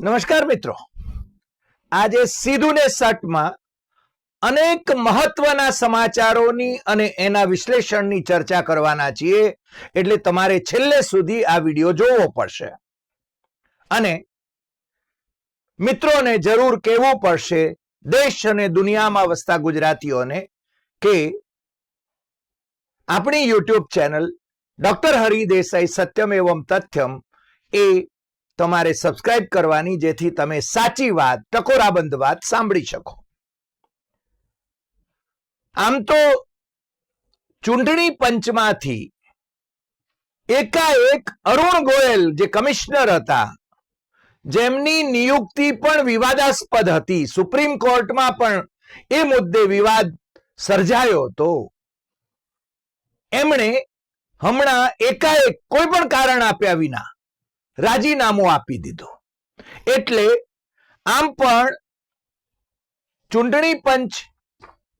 નમસ્કાર મિત્રો. આજે સીધું ને સટમાં અનેક મહત્વના સમાચારોની અને એના વિશ્લેષણની ચર્ચા કરવાના છીએ. એટલે તમારે છેલ્લે સુધી આ વીડિયો જોવો પડશે. અને મિત્રોને જરૂર કહેવું પડશે, દેશ અને દુનિયામાં વસતા ગુજરાતીઓને, કે આપણી યુટ્યુબ ચેનલ ડોક્ટર હરિદેસાઈ સત્યમ એવમ તથ્યમ એ તમારે સબસ્ક્રાઇબ કરવાની જેથી તમે સાચી વાત, ટકોરાબંધ વાત સાંભળી શકો. આમ તો ચૂંટણી પંચમાંથી એકાએક અરુણ ગોયલ જે કમિશનર હતા, જેમની નિયુક્તિ પણ વિવાદાસ્પદ હતી, સુપ્રીમ કોર્ટમાં પણ એ મુદ્દે વિવાદ સર્જાયો હતો. એમણે હમણાં એકાએક કોઈ પણ કારણ આપ્યા વિના રાજીનામું આપી દીધું. એટલે આમ પણ ચૂંટણી પંચ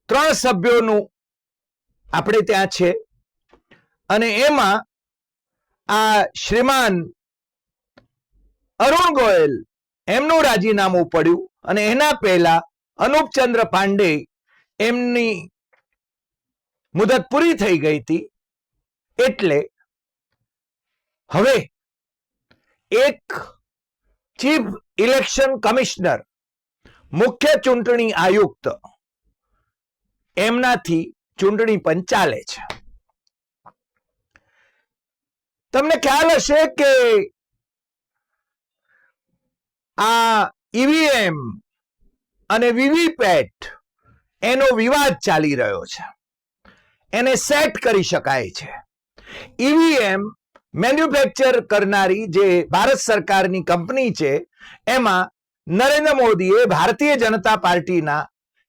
ત્રણ સભ્યોનું આપણે ત્યાં છે. અને એમાં આ શ્રીમાન અરુણ ગોયલ એમનું રાજીનામું પડ્યું અને એના પહેલા અનુપચંદ્ર પાંડે એમની મુદત પૂરી થઈ ગઈ હતી. એટલે હવે એક ચીફ ઇલેક્શન કમિશનર, મુખ્ય ચૂંટણી આયુક્ત. એમનાથી ચૂંટણી પંચ ચાલે છે. તમને ખ્યાલ હશે કે આ ઈવીએમ અને વીવીપેટ એનો વિવાદ ચાલી રહ્યો છે. એને સેટ કરી શકાય છે. ઈવીએમ મેન્યુફેક્ચર કરનારી જે ભારત સરકારની કંપની છે, એમાં નરેન્દ્ર મોદીએ ભારતીય જનતા પાર્ટીના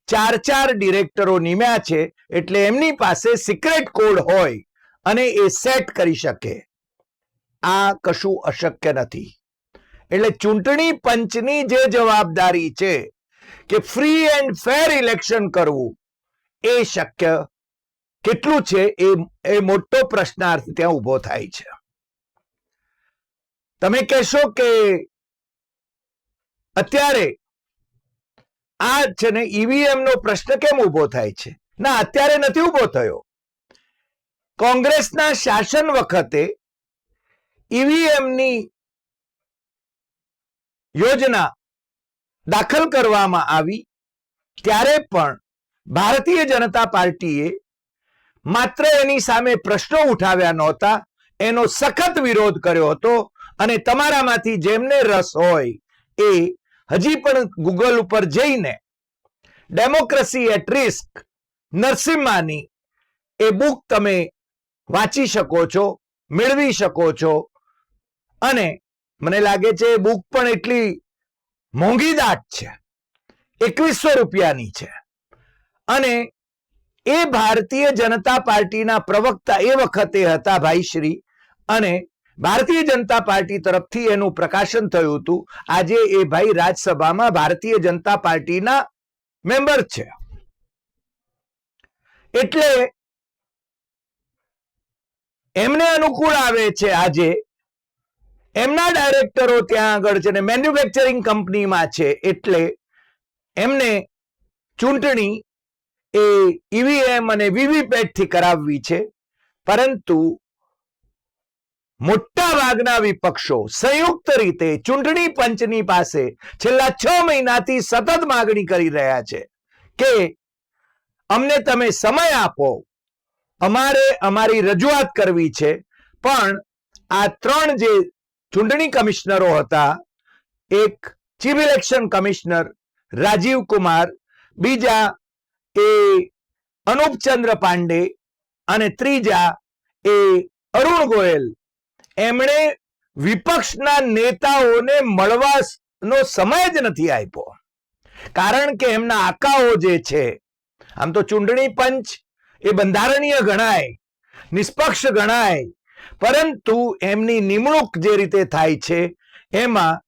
ચાર ચાર ડિરેક્ટરો નિમ્યા છે, એટલે એમની પાસે સિક્રેટ કોડ હોય અને એ સેટ કરી શકે. આ કશું અશક્ય નથી. એટલે ચૂંટણી પંચની જે જવાબદારી છે કે ફ્રી એન્ડ ફેર ઇલેક્શન કરવું, એ શક્ય કેટલું છે એ મોટો પ્રશ્નાર્થ ત્યાં ઊભો થાય છે. તમે કહેશો કે અત્યારે આ છે ને ઈવીએમ નો પ્રશ્ન કેમ ઊભો થાય છે? ના, અત્યારે નથી ઊભો થયો. કોંગ્રેસના શાસન વખતે ઈવીએમની યોજના દાખલ કરવામાં આવી ત્યારે પણ ભારતીય જનતા પાર્ટીએ માત્ર એની સામે પ્રશ્નો ઉઠાવ્યા નહોતા. એનો સખત વિરોધ કર્યો હતો. અને તમારામાંથી જેમને રસ હોય એ હજી પણ ગૂગલ ઉપર જઈને ડેમોક્રેસી એટ રિસ્ક નરસિમ્હાની એ બુક તમે વાંચી શકો છો, મેળવી શકો છો. અને મને લાગે છે એ બુક પણ એટલી મોંઘીદાટ છે. એકવીસો રૂપિયાની છે. અને એ ભારતીય જનતા પાર્ટીના પ્રવક્તા એ વખતે હતા ભાઈશ્રી અને ભારતીય જનતા પાર્ટી તરફથી એનું પ્રકાશન થયું હતું. આજે એ ભાઈ રાજ્યસભામાં ભારતીય જનતા પાર્ટીના મેમ્બર છે. એટલે એમને અનુકૂળ આવે છે આજે. એમના ડાયરેક્ટરો ત્યાં આગળ છે ને મેન્યુફેક્ચરિંગ કંપનીમાં છે એટલે એમને ચૂંટણી એ ઈવીએમ અને વીવીપેટથી કરાવવી છે. પરંતુ મોટા ભાગના વિપક્ષો સંયુક્ત રીતે ચૂંટણી પંચની પાસે છેલ્લા છ મહિનાથી સતત માગણી કરી રહ્યા છે કે અમને તમે સમય આપો. અમારે અમારી રજૂઆત કરવી છે, પણ આ ત્રણ જે ચૂંટણી કમિશનરો હતા, એક chief election commissioner Rajiv Kumar, બીજા એ અનુપચંદ્ર પાંડે અને ત્રીજા એ અરુણ ગોયલ એમણે વિપક્ષના નેતાઓને મળવાનો સમય જ નથી આપ્યો. કારણ કે એમના આકાઓ જે છે, આમ તો ચૂંટણી પંચ એ બંધારણીય ગણાય, નિષ્પક્ષ ગણાય, પરંતુ એમની નિમણૂક જે રીતે થાય છે, એમાં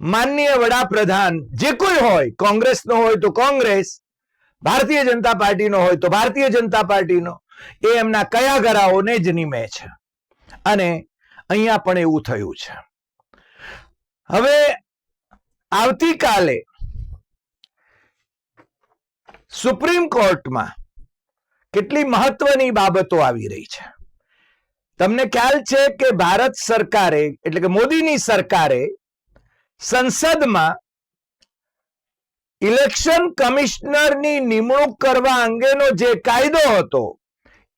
માનનીય વડાપ્રધાન જે કોઈ હોય, કોંગ્રેસનો હોય તો કોંગ્રેસ, ભારતીય જનતા પાર્ટીનો હોય તો ભારતીય જનતા પાર્ટીનો, એ એમના કયા ગરાઓને જ નિમે છે. અને અહીંયા પણ એવું થયું છે. હવે આવતીકાલે સુપ્રીમ કોર્ટમાં કેટલી મહત્વની બાબતો આવી રહી છે. તમને ખ્યાલ છે કે ભારત સરકારે, એટલે કે મોદીની સરકારે સંસદમાં ઇલેક્શન કમિશનરની નિમણૂક કરવા અંગેનો જે કાયદો હતો,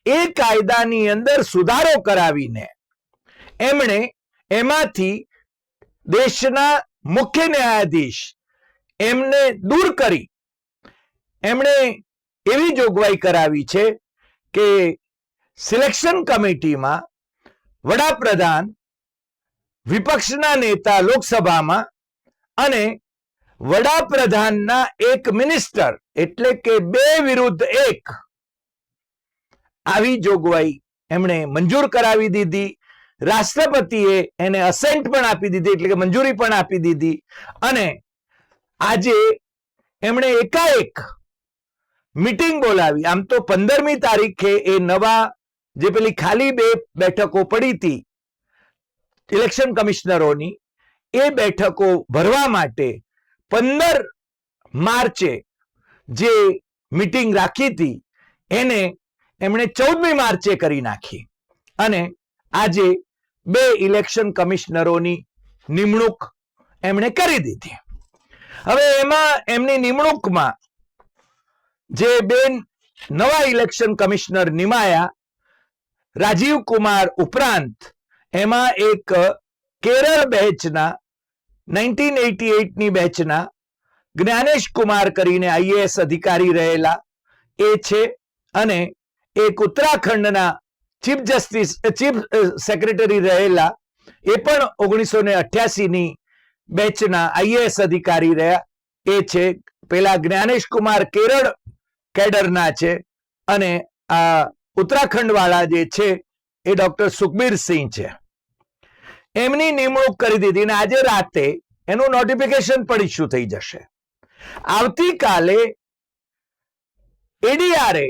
એ કાયદાની અંદર સુધારો કરાવીને એમણે એમાંથી દેશના મુખ્ય ન્યાયાધીશ એમને દૂર કરી. એમણે એવી જોગવાઈ કરાવી છે કે સિલેક્શન કમિટીમાં વડાપ્રધાન વિપક્ષના નેતા લોકસભામાં અને વડાપ્રધાનના એક મિનિસ્ટર એટલે કે બે વિરુદ્ધ એક. આવી જોગવાઈ એમણે મંજૂર કરાવી દીધી. રાષ્ટ્રપતિએ એને અસેન્ટ પણ આપી દીધી, એટલે કે મંજૂરી પણ આપી દીધી. અને આજે એમણે એકાએક મીટિંગ બોલાવી. આમ તો પંદરમી તારીખે એ નવા જે પેલી ખાલી બે બેઠકો પડી હતી ઇલેક્શન કમિશનરોની એ બેઠકો ભરવા માટે પંદર માર્ચે જે મિટિંગ રાખી હતી, એને એમણે ચૌદમી માર્ચે કરી નાખી. અને આજે બે ઇલેક્શન કમિશનરોની નિમણૂક એમણે કરી દીધી. હવે એમાં એમની નિમણૂકમાં જે બે નવા ઇલેક્શન કમિશનર નિમાયા, રાજીવ કુમાર ઉપરાંત એમાં એક કેરળ બેચના નાઇન્ટીન એટી એટની બેચના, જ્ઞાનેશ કુમાર કરીને આઈએએસ અધિકારી રહેલા, એ છે અને એક ઉત્તરાખંડના ચીફ જસ્ટિસ ચીફ સેક્રેટરી રહેલા એ પણ ઓગણીસો ને અઠ્યાસીની બેચના આઈએએસ અધિકારી રહ્યા. એ છે, પેલા જ્ઞાનેશ કુમાર કેરળ કેડરના છે અને આ ઉત્તરાખંડ વાળા જે છે એ ડોક્ટર સુખબીર સિંહ છે. એમની નિમણૂક કરી દીધી અને આજે રાતે એનું નોટિફિકેશન પણ ઇસ્યુ થઈ જશે. આવતીકાલે એડીઆરએ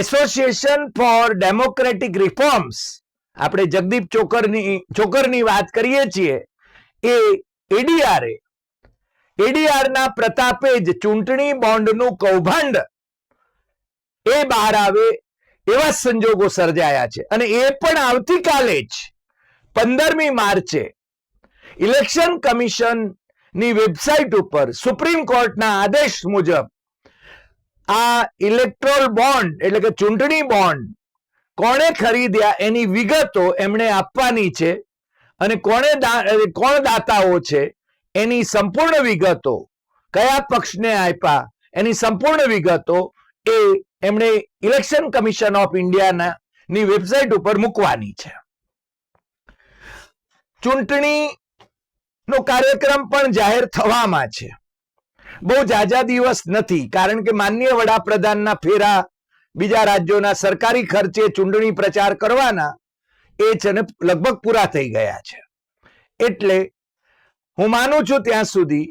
એસોસિએશન ફોર ડેમોક્રેટિક રિફોર્મ્સ આપણે જગદીપ ચોકરની ચોકરની વાત કરીએ છીએ. એ એડીઆરએ એડીઆરના પ્રતાપે જ ચૂંટણી બોન્ડનું કૌભાંડ એ બહાર આવે એવા સંજોગો સર્જાયા છે. અને એ પણ આવતીકાલે જ પંદરમી માર્ચે ઇલેક્શન કમિશનની વેબસાઇટ ઉપર સુપ્રીમ કોર્ટના આદેશ મુજબ આ ઇલેક્ટ્રોલ બોન્ડ એટલે કે ચૂંટણી બોન્ડ કોણે ખરીદ્યા એની વિગતો એમણે આપવાની છે અને કોણે કોણ દાતાઓ છે એની સંપૂર્ણ વિગતો, કયા પક્ષને આપ્યા, એની સંપૂર્ણ વિગતો એ એમણે ઇલેક્શન કમિશન ઓફ ઇન્ડિયાના ની વેબસાઇટ ઉપર મૂકવાની છે. ચૂંટણી નો કાર્યક્રમ પણ જાહેર થવામાં છે. બહુ જાજા દિવસ નથી, કારણ કે માન્ય વડાપ્રધાનના ફેરા, બીજા રાજ્યોના સરકારી ખર્ચે ચૂંટણી પ્રચાર કરવાના, એ છે લગભગ પૂરા થઈ ગયા છે. એટલે હું માનું છું ત્યાં સુધી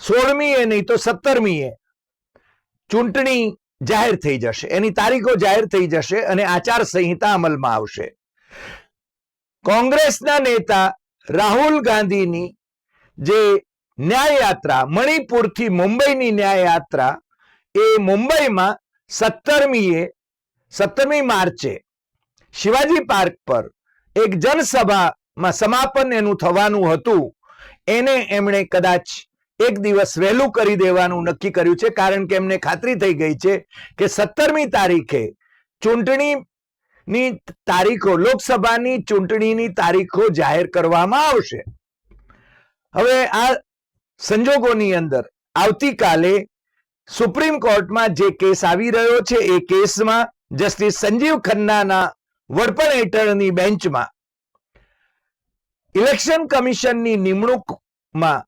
સોળમીએ નહીં તો સત્તરમીએ ચૂંટણી જાહેર થઈ જશે, એની તારીખો જાહેર થઈ જશે અને આચાર સંહિતા અમલમાં આવશે. કોંગ્રેસના નેતા રાહુલ ગાંધીની જે ન્યાય યાત્રા મણિપુરથી મુંબઈની ન્યાય યાત્રા એ મુંબઈમાં સત્તરમીએ, સત્તરમી માર્ચે શિવાજી પાર્ક પર એક જનસભામાં સમાપન એનું થવાનું હતું. એને એમણે કદાચ એક દિવસ વહેલું કરી દેવાનું નક્કી કર્યું છે, કારણ કે એમને ખાતરી થઈ ગઈ છે કે સત્તરમી તારીખે ચૂંટણીની તારીખો, લોકસભાની ચૂંટણીની તારીખો જાહેર કરવામાં આવશે. હવે આ સંજોગોની અંદર આવતીકાલે સુપ્રીમ કોર્ટમાં જે કેસ આવી રહ્યો છે, એ કેસમાં જસ્ટિસ સંજીવ ખન્નાના વડપણ હેઠળની બેન્ચમાં ઇલેક્શન કમિશનની નિમણૂકમાં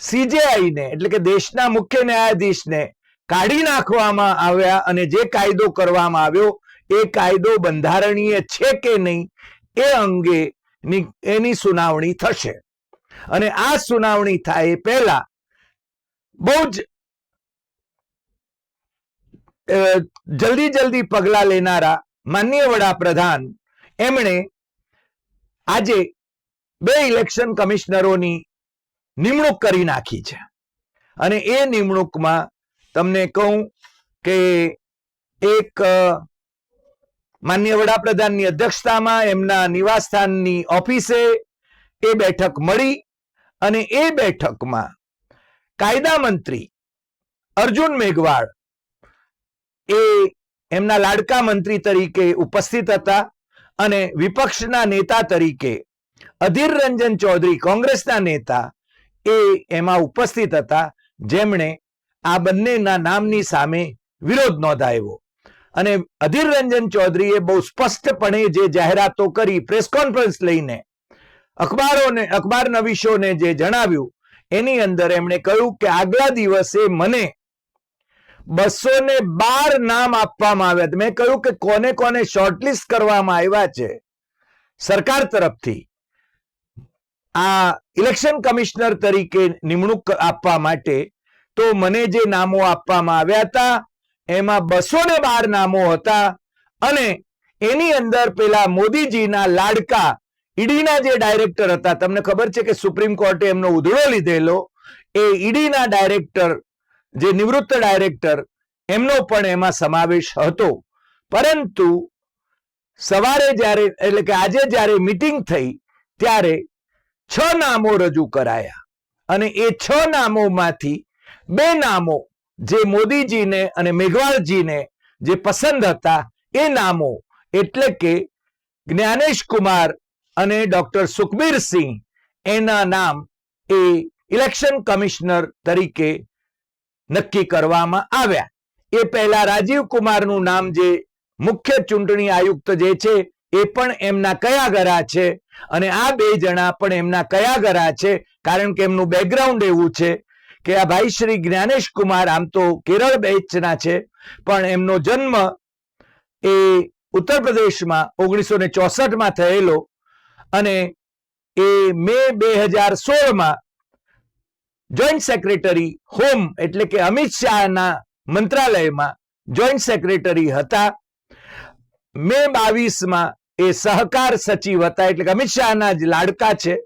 સીજેઆઈને, એટલે કે દેશના મુખ્ય ન્યાયાધીશને કાઢી નાખવામાં આવ્યા અને જે કાયદો કરવામાં આવ્યો, એ કાયદો બંધારણીય છે કે નહીં, એ અંગે એની સુનાવણી થશે. અને આ સુનાવણી થાય એ પહેલા બહુ જ જલ્દી જલ્દી પગલા લેનારા માનનીય વડાપ્રધાન એમણે આજે બે ઇલેક્શન કમિશનરોની નિમણૂક કરી નાખી છે. અને એ નિમણૂકમાં તમને કહું કે એક માન્ય વડાપ્રધાનની અધ્યક્ષતામાં એમના નિવાસસ્થાનની ઓફિસે એ બેઠક મળી અને એ બેઠકમાં કાયદા મંત્રી અર્જુન મેઘવાળ એ એમના લાડકા મંત્રી તરીકે ઉપસ્થિત હતા અને વિપક્ષના નેતા તરીકે અધીર રંજન ચૌધરી કોંગ્રેસના નેતા એ એમાં ઉપસ્થિત હતા. જેમણે આ બંનેના નામની સામે વિરોધ નોંધાવ્યો. અને અધીર રંજન ચૌધરીએ બહુ સ્પષ્ટપણે જે જાહેરાતો કરી, પ્રેસ કોન્ફરન્સ લઈને અખબારોને અખબાર નવીશોને જે જણાવ્યું, એની અંદર એમણે કહ્યું કે આગલા દિવસે મને બસો ને બાર નામ આપવામાં આવ્યા મેં કહ્યું કે કોને કોને શોર્ટલિસ્ટ કરવામાં આવ્યા છે? સરકાર તરફથી આ ઇલેક્શન કમિશનર તરીકે નિમણૂક આપવા માટે તો મને જે નામો આપવામાં આવ્યા હતા, એમાં બસો ને બાર નામો હતા અને એની અંદર પેલા મોદીજીના લાડકા ઈડીના જે ડાયરેક્ટર હતા, તમને ખબર છે કે સુપ્રીમ કોર્ટે એમનો ઉધડો લીધેલો, એ ઈડીના ડાયરેક્ટર, જે નિવૃત્ત ડાયરેક્ટર, એમનો પણ એમાં સમાવેશ હતો. પરંતુ સવારે જ્યારે, એટલે કે આજે જ્યારે મિટિંગ થઈ, ત્યારે છ નામો રજૂ કરાયા. અને એ છ નામોમાંથી બે નામો જે મોદીજીને અને મેઘવાળજીને જે પસંદ હતા, એ નામો, એટલે કે જ્ઞાનેશ કુમાર અને ડોક્ટર સુખબીરસિંહ એના નામ એ ઇલેક્શન કમિશનર તરીકે નક્કી કરવામાં આવ્યા. એ પહેલા રાજીવ કુમારનું નામ જે મુખ્ય ચૂંટણી આયુક્ત જે છે, એ પણ એમના કયા ગરા છે અને આ બે જણા પણ એમના કયા ગરા છે, કારણ કે એમનું બેકગ્રાઉન્ડ એવું છે કે આ ભાઈ શ્રી જ્ઞાનેશ કુમાર આમ તો કેરળ બેચના છે, પણ એમનો જન્મ એ ઉત્તર પ્રદેશમાં ઓગણીસો ચોસઠમાં થયેલો અને એ મે બે હજાર સોળમાં જોઈન્ટ સેક્રેટરી હોમ એટલે કે અમિત શાહના મંત્રાલયમાં જોઈન્ટ સેક્રેટરી હતા. મે બાવીસમાં એ સહકાર સચિવ હતા, એટલે કે અમિત શાહના જ લાડકા છે.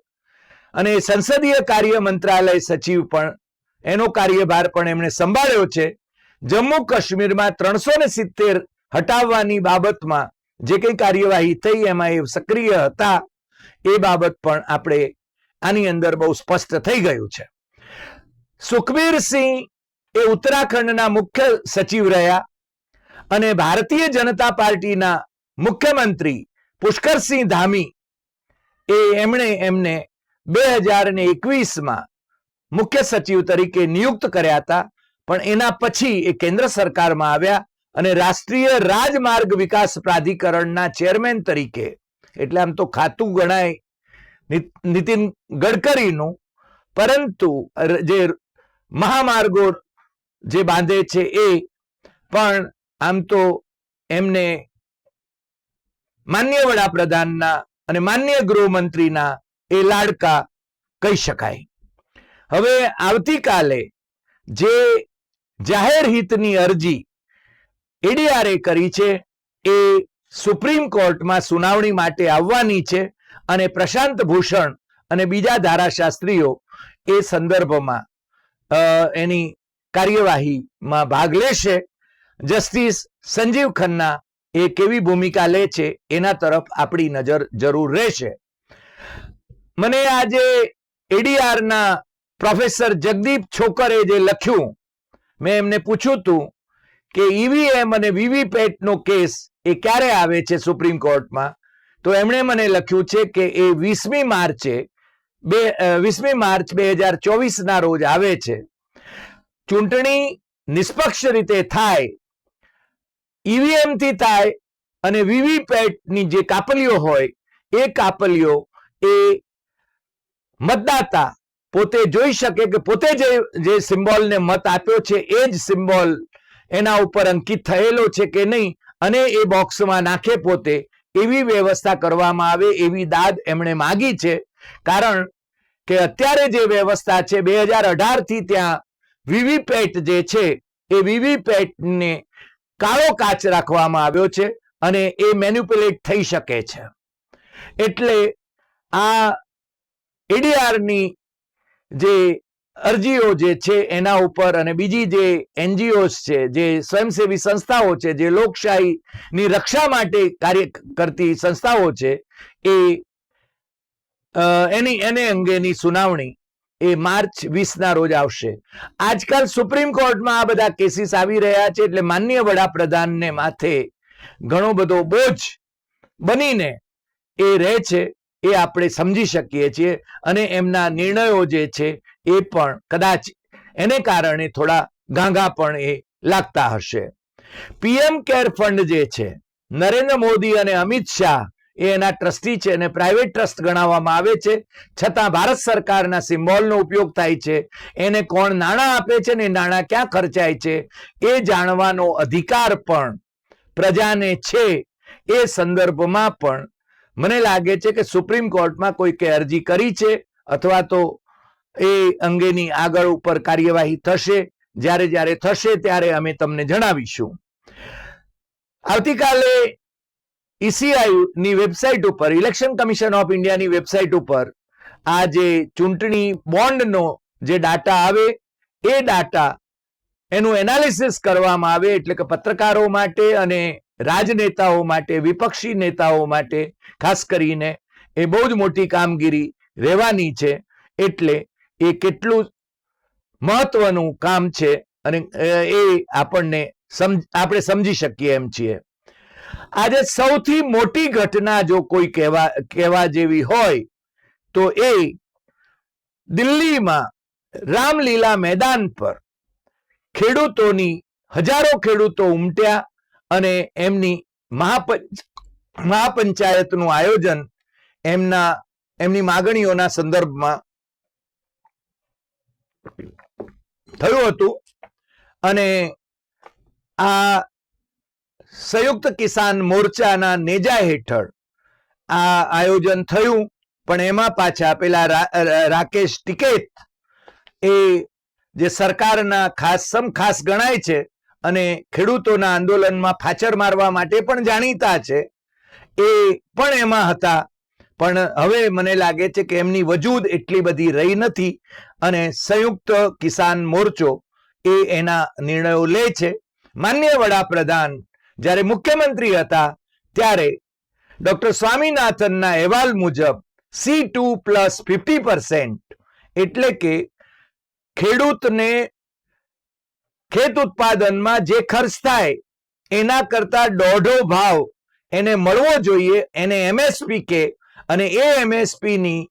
અને સંસદીય કાર્ય મંત્રાલય સચિવ પણ, એનો કાર્યભાર પણ એમણે સંભાળ્યો છે. જમ્મુ કાશ્મીરમાં ત્રણસો ને સિત્તેર હટાવવાની બાબતમાં જે કંઈ કાર્યવાહી થઈ, એમાં એ સક્રિય હતા. એ બાબત પણ આપણે આની અંદર બહુ સ્પષ્ટ થઈ ગયું છે. સુખબીરસિંહ એ ઉત્તરાખંડના મુખ્ય સચિવ રહ્યા અને ભારતીય જનતા પાર્ટીના મુખ્યમંત્રી પુષ્કરસિંહ ધામી એ એમણે એમને બે હજાર ને એકવીસમાં મુખ્ય સચિવ તરીકે નિયુક્ત કર્યા હતા. પણ એના પછી એ કેન્દ્ર સરકારમાં આવ્યા અને રાષ્ટ્રીય રાજમાર્ગ વિકાસ પ્રાધિકરણના ચેરમેન તરીકે એટલે આમ તો ખાતું ગણાય નીતિન ગડકરીનું, પરંતુ જે મહામાર્ગો જે બાંધે છે એ, પણ આમ તો એમને માન્ય વડાપ્રધાનના અને માન્ય ગૃહમંત્રીના એ લાડકા કહી શકાય. હવે આવતીકાલે જે જાહેર હિતની અરજી એડીઆરએ કરી છે એ સુપ્રીમ કોર્ટમાં સુનાવણી માટે આવવાની છે અને પ્રશાંત ભૂષણ અને બીજા ધારાશાસ્ત્રીઓ એ સંદર્ભમાં એની કાર્યવાહીમાં ભાગ લેશે. જસ્ટિસ સંજીવ ખન્ના એ કેવી ભૂમિકા લે છે એના તરફ આપણી નજર જરૂર રહેશે. મને આજે એડીઆરના પ્રોફેસર જગદીપ છોકરે જે લખ્યું, મેં એમને પૂછ્યું હતું કે ઈવીએમ અને વીવીપેટનો કેસ એ ક્યારે આવે છે સુપ્રીમ કોર્ટમાં તો એમણે મને લખ્યું છે કે એ વીસમી માર્ચે બે વીસમી માર્ચ બે હજાર ચોવીસ ના રોજ આવે છે. ચૂંટણી નિષ્પક્ષ રીતે થાય ઈવીએમથી થાય અને વીવીપેટની જે કાપલીઓ હોય, એ કાપલીઓ એ મતદાતા પોતે જોઈ શકે કે પોતે જે જે સિમ્બોલને મત આપ્યો છે, એ જ સિમ્બોલ એના ઉપર અંકિત થયેલો છે કે નહીં અને એ બોક્સમાં નાખે પોતે એવી વ્યવસ્થા કરવામાં આવે એવી દાદ એમણે માગી છે. કારણ કે અત્યારે જે વ્યવસ્થા છે બે હજાર અઢારથી ત્યાં વીવીપેટ જે છે એ વીવીપેટને કાળો કાચ રાખવામાં આવ્યો છે અને એ મેન્યુપ્યુલેટ થઈ શકે છે. એટલે આ એડીઆરની જે અરજીઓ જે છે એના ઉપર અને બીજી જે એનજીઓસ છે, જે સ્વયંસેવી સંસ્થાઓ છે, જે લોકશાહીની રક્ષા માટે કાર્ય કરતી સંસ્થાઓ છે, એ એની, એને અંગેની સુનાવણી એ માર્ચ વીસ ના રોજ આવશે. આજકાલ સુપ્રીમ કોર્ટમાં આ બધા કેસીસ આવી રહ્યા છે, એટલે માન્ય વડાપ્રધાનને માથે ઘણો બધો બોજ બનીને એ રહે છે. એ આપણે સમજી શકીએ છીએ અને એમના નિર્ણયો જે છે એ પણ કદાચ એને કારણે થોડા ગાંગા પણ એ લાગતા હશે. પીએમ કેર ફંડ જે છે, નરેન્દ્ર મોદી અને અમિત શાહ એ એના ટ્રસ્ટી છે અને પ્રાઇવેટ ટ્રસ્ટ ગણાવવામાં આવે છે. છતાં ભારત સરકારના સિમ્બોલનો ઉપયોગ થાય છે. એને કોણ નાણાં આપે છે ને નાણાં ક્યાં ખર્ચાય છે એ જાણવાનો અધિકાર પણ પ્રજાને છે એ સંદર્ભમાં પણ મને લાગે છે કે સુપ્રીમ કોર્ટમાં કોઈકે અરજી કરી છે અથવા તો એ અંગેની આગળ ઉપર કાર્યવાહી થશે, જ્યારે જ્યારે થશે ત્યારે અમે તમને જણાવીશું. આવતીકાલે ઈસીઆઈ ની વેબસાઇટ ઉપર, ઇલેક્શન કમિશન ઓફ ઇન્ડિયાની વેબસાઇટ ઉપર આ જે ચૂંટણી બોન્ડનો જે ડાટા આવે, એ ડાટા એનું એનાલિસિસ કરવામાં આવે, એટલે કે પત્રકારો માટે અને રાજનેતાઓ માટે, વિપક્ષી નેતાઓ માટે, ખાસ કરીને એ બહુ જ મોટી કામગીરી રહેવાની છે. એટલે એ કેટલું મહત્વનું કામ છે અને એ આપણને આપણે સમજી શકીએ એમ છીએ. આજે સૌથી મોટી ઘટના જો કોઈ કહેવા કહેવા જેવી હોય, તો એ દિલ્હીમાં રામલીલા મેદાન પર ખેડૂતોની હજારો ખેડૂતો ઉમટ્યા અને એમની મહાપંચ મહાપંચાયતનું આયોજન એમના, એમની માગણીઓના સંદર્ભમાં થયું હતું. અને આ સંયુક્ત કિસાન મોરચાના નેજા હેઠળ આ આયોજન થયું. પણ એમાં પાછા પેલા રાકેશ ટિકેત એ જે સરકારના ખાસ, સમ ખાસ ગણાય છે અને ખેડૂતોના આંદોલનમાં ફાચર મારવા માટે પણ જાણીતા છે. એ પણ એમાં હતા. પણ હવે મને લાગે છે કે એમની વજૂદ એટલી બધી રહી નથી અને સંયુક્ત કિસાન મોરચો એ એના નિર્ણયો લે છે. માન્ય વડાપ્રધાન જ્યારે મુખ્યમંત્રી હતા ત્યારે ડોક્ટર સ્વામીનાથનના અહેવાલ મુજબ C two plus fifty percent એટલે કે ખેડૂતને ખેત ઉત્પાદનમાં જે ખર્ચ થાય, એના કરતા દોઢો ભાવ એને મળવો જોઈએ એને એમએસપી કે અને એ એમએસપીની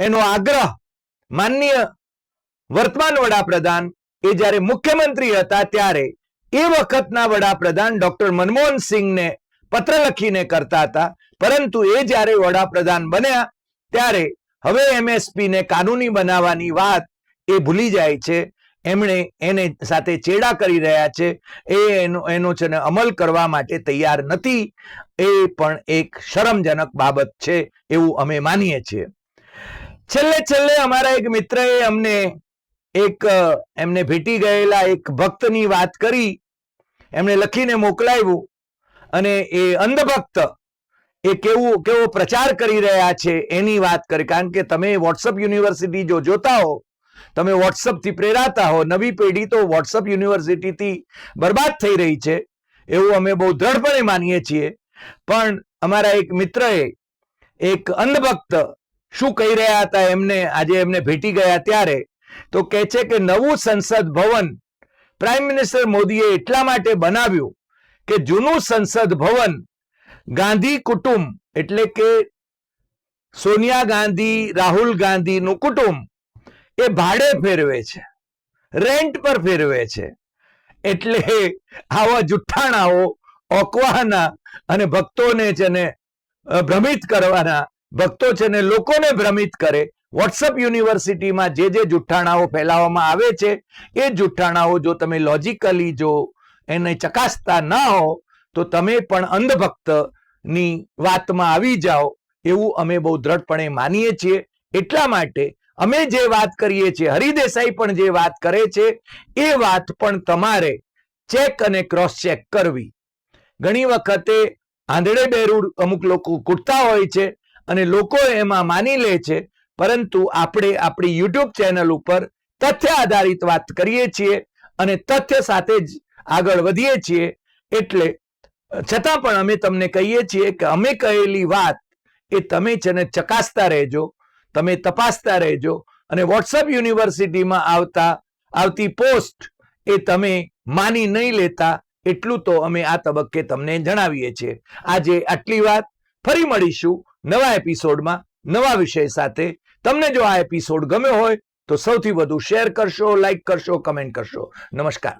એનો આગ્રહ માન્ય વર્તમાન વડાપ્રધાન એ જ્યારે મુખ્યમંત્રી હતા ત્યારે એ વખતના વડાપ્રધાન ડોક્ટર મનમોહન સિંહને પત્ર લખીને કરતા હતા. પરંતુ એ જ્યારે વડાપ્રધાન બન્યા ત્યારે હવે એમએસપી ને કાનૂની બનાવવાની વાત એ ભૂલી જાય છે. એમણે એને સાથે ચેડા કરી રહ્યા છે, એ એનો એનો છે ને અમલ કરવા માટે તૈયાર નથી, એ પણ એક શરમજનક બાબત છે એવું અમે માનીએ છીએ. છેલ્લે છેલ્લે અમારા એક મિત્રએ અમને એક, એમને ભેટી ગયેલા એક ભક્તની વાત કરી. એમણે લખીને મોકલાવ્યું અને એ અંધભક્ત એ કેવું, કેવો પ્રચાર કરી રહ્યા છે એની વાત કરી. કારણ કે તમે વોટ્સઅપ યુનિવર્સિટી જો જોતા હો તમે વોટ્સઅપથી પ્રેરાતા હો, નવી પેઢી તો વોટ્સઅપ યુનિવર્સિટીથી બરબાદ થઈ રહી છે, એવું અમે બહુ દ્રઢપણે માનીએ છીએ. પણ અમારા એક મિત્રએ એક અંધભક્ત શું કહી રહ્યા હતા એમને, આજે એમને ભેટી ગયા ત્યારે, તો કહે છે કે નવું સંસદ ભવન પ્રાઇમ મિનિસ્ટર મોદીએ એટલા માટે બનાવ્યું કે જૂનું સંસદ ભવન ગાંધી કુટુંબ, એટલે કે સોનિયા ગાંધી, રાહુલ ગાંધીનું કુટુંબ એ ભાડે ફેરવે છે. રેન્ટ પર ફેરવે છે. એટલે આવા જુઠ્ઠાણાઓ ઓકવાના અને ભક્તોને છે ને ભ્રમિત કરવાના, ભક્તો છે ને લોકોને ભ્રમિત કરે. વોટ્સઅપ યુનિવર્સિટીમાં જે જે જુઠ્ઠાણાઓ ફેલાવવામાં આવે છે, એ જુઠ્ઠાણાઓ જો તમે લોજિકલી જો એને ચકાસતા ના હો, તો તમે પણ અંધભક્તની વાતમાં આવી જાઓ. એવું અમે બહુ દ્રઢપણે માનીએ છીએ. એટલા માટે અમે જે વાત કરીએ છીએ હરિદેસાઈ પણ જે વાત કરે છે, એ વાત પણ તમારે ચેક અને ક્રોસ ચેક કરવી. ઘણી વખતે આંધળે બેરૂડ અમુક લોકો કૂટતા હોય છે અને લોકો એમાં માની લે છે, પરંતુ આપણે આપણી યુટ્યુબ ચેનલ ઉપર તથ્ય આધારિત વાત કરીએ છીએ અને તથ્ય સાથે જ આગળ વધીએ છીએ, એટલે છતાં પણ અમે તમને કહીએ છીએ કે અમે કહેલી વાત એ તમે છે ને ચકાસતા રહેજો તમે તપાસતા રહેજો અને વોટ્સઅપ યુનિવર્સિટીમાં આવતા, આવતી પોસ્ટ એ તમે માની નહીં લેતા, એટલું તો અમે આ તબક્કે તમને જણાવીએ છીએ. આજે આટલી વાત. ફરી મળીશું નવા એપિસોડમાં નવા વિષય સાથે. તમને જો આ એપિસોડ ગમ્યો હોય તો સૌથી વધુ શેર કરશો, લાઈક કરશો, કમેન્ટ કરશો. નમસ્કાર.